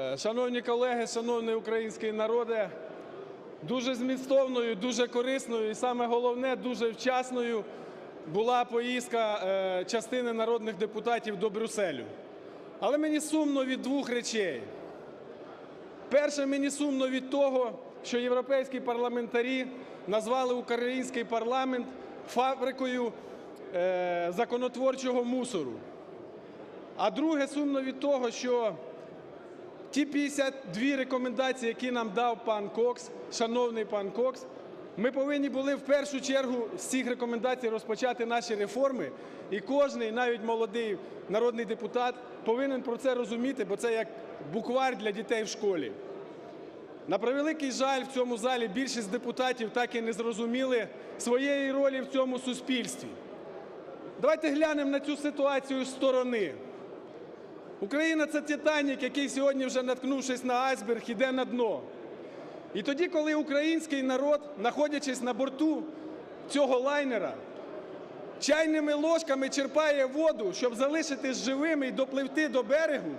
Е, Шановні колеги, шановний український народе, дуже змістовною, дуже корисною і саме головне, дуже вчасною була поїздка е, частини народних депутатів до Брюсселю. Але мені сумно від двох речей. Перше, мені сумно від того, що європейські парламентарі назвали український парламент фабрикою е, законотворчого мусору. А друге, сумно від того, що Ті 52 рекомендації, які нам дав пан Кокс, шановний пан Кокс, ми повинні були в першу чергу з цих рекомендацій розпочати наші реформи. І кожний, навіть молодий народний депутат, повинен про це розуміти, бо це як буквар для дітей в школі. На превеликий жаль, в цьому залі більшість депутатів так і не зрозуміли своєї ролі в цьому суспільстві. Давайте глянемо на цю ситуацію з сторони. Україна це Титанік, який сьогодні, вже наткнувшись на айсберг, іде на дно. І тоді, коли український народ, знаходячись на борту цього лайнера, чайними ложками черпає воду, щоб залишитись живими і допливти до берегу,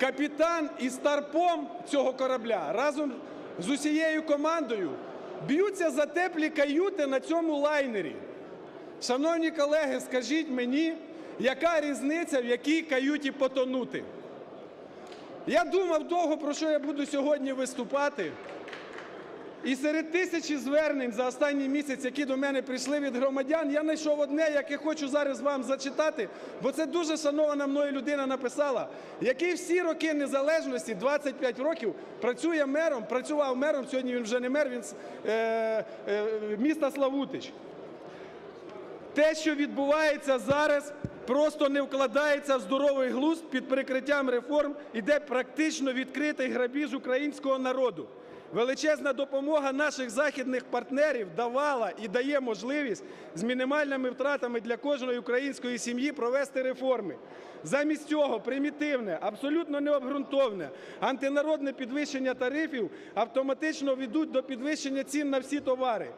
капітан із старпом цього корабля разом з усією командою б'ються за теплі каюти на цьому лайнері. Шановні колеги, скажіть мені, яка різниця, в якій каюті потонути? Я думав довго, про що я буду сьогодні виступати. І серед тисячі звернень за останній місяць, які до мене прийшли від громадян, я знайшов одне, яке хочу зараз вам зачитати, бо це дуже шанована мною людина написала, який всі роки незалежності, 25 років, працює мером, працював мером, сьогодні він вже не мер, він е, е, міста Славутич. Те, що відбувається зараз, просто не вкладається в здоровий глузд під прикриттям реформ, іде практично відкритий грабіж українського народу. Величезна допомога наших західних партнерів давала і дає можливість з мінімальними втратами для кожної української сім'ї провести реформи. Замість цього примітивне, абсолютно необґрунтовне, антинародне підвищення тарифів автоматично ведуть до підвищення цін на всі товари.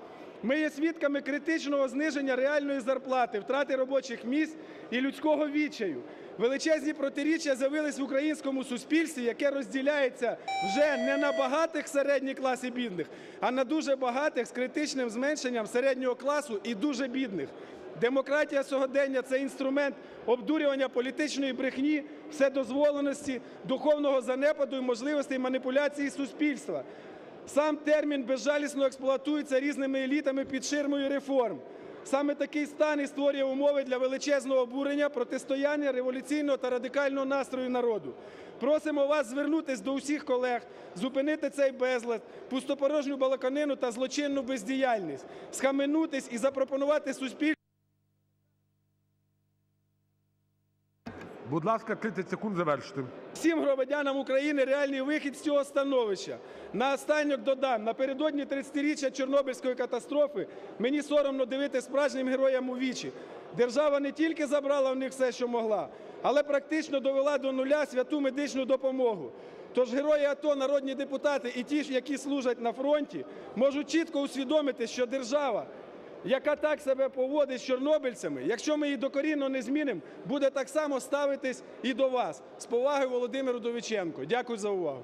Ми є свідками критичного зниження реальної зарплати, втрати робочих місць і людського відчаю. Величезні протиріччя з'явились в українському суспільстві, яке розділяється вже не на багатих середній клас бідних, а на дуже багатих з критичним зменшенням середнього класу і дуже бідних. Демократія сьогодення це інструмент обдурювання політичної брехні, вседозволеності, духовного занепаду і можливостей маніпуляції суспільства. Сам термін безжалісно експлуатується різними елітами під ширмою реформ. Саме такий стан і створює умови для величезного обурення, протистояння революційного та радикального настрою народу. Просимо вас звернутися до усіх колег, зупинити цей безлад, пустопорожню балаканину та злочинну бездіяльність, схаменутись і запропонувати суспільству. Будь ласка, 30 секунд завершити. всім громадянам України реальний вихід з цього становища. Наостанок додам, напередодні 30-річчя Чорнобильської катастрофи мені соромно дивитися справжнім героям у вічі. Держава не тільки забрала в них все, що могла, але практично довела до нуля святу медичну допомогу. Тож герої АТО, народні депутати і ті, які служать на фронті, можуть чітко усвідомити, що держава, яка так себе поводить з чорнобильцями, якщо ми її докорінно не змінимо, буде так само ставитись і до вас. З повагою Володимир Удовиченко. Дякую за увагу.